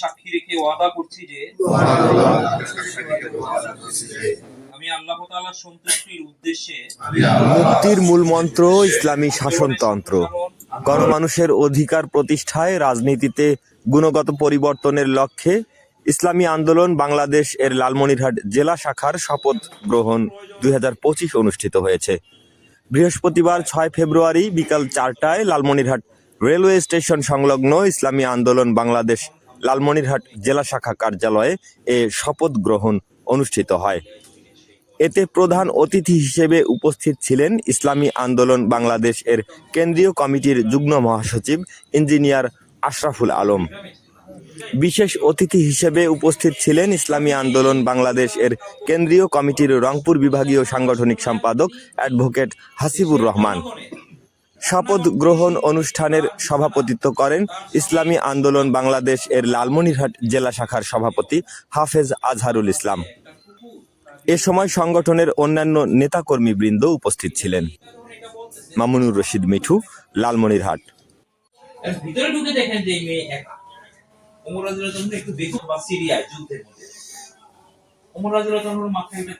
সাক্ষী রেখে ওয়াদা করছি যে, আমি আল্লাহ তাআলার সন্তুষ্টির উদ্দেশ্যে মুক্তির মূল মন্ত্র ইসলামী শাসনতন্ত্র। গণমানুষের অধিকার প্রতিষ্ঠায় রাজনীতিতে গুণগত পরিবর্তনের লক্ষ্যে ইসলামী আন্দোলন বাংলাদেশ এর লালমনিরহাট জেলা শাখার শপথ গ্রহণ দুই হাজার পঁচিশ অনুষ্ঠিত হয়েছে। বৃহস্পতিবার ছয় ফেব্রুয়ারি বিকাল চারটায় লালমনিরহাট রেলওয়ে স্টেশন সংলগ্ন ইসলামী আন্দোলন বাংলাদেশ লালমনিরহাট জেলা শাখা কার্যালয়ে এ শপথ গ্রহণ অনুষ্ঠিত হয়। এতে প্রধান অতিথি হিসেবে উপস্থিত ছিলেন ইসলামী আন্দোলন বাংলাদেশ এর কেন্দ্রীয় কমিটির যুগ্ম মহাসচিব ইঞ্জিনিয়ার আশরাফুল আলম। বিশেষ অতিথি হিসেবে উপস্থিত ছিলেন ইসলামী আন্দোলন বাংলাদেশ এর কেন্দ্রীয় কমিটির রংপুর বিভাগীয় সাংগঠনিক সম্পাদক অ্যাডভোকেট হাসিবুর রহমান। শপথ গ্রহণ অনুষ্ঠানের সভাপতিত্ব করেন ইসলামী আন্দোলন বাংলাদেশ এর লালমনিরহাট জেলা শাখার সভাপতি হাফেজ আজহারুল ইসলাম। এ সময় সংগঠনের অন্যান্য নেতাকর্মীবৃন্দ উপস্থিত ছিলেন। মামুনুর রশিদ মিঠু, লালমনিরহাট। একটু দেখুন বা সিরিয়ায় যুদ্ধের মধ্যে। মাথায় খুব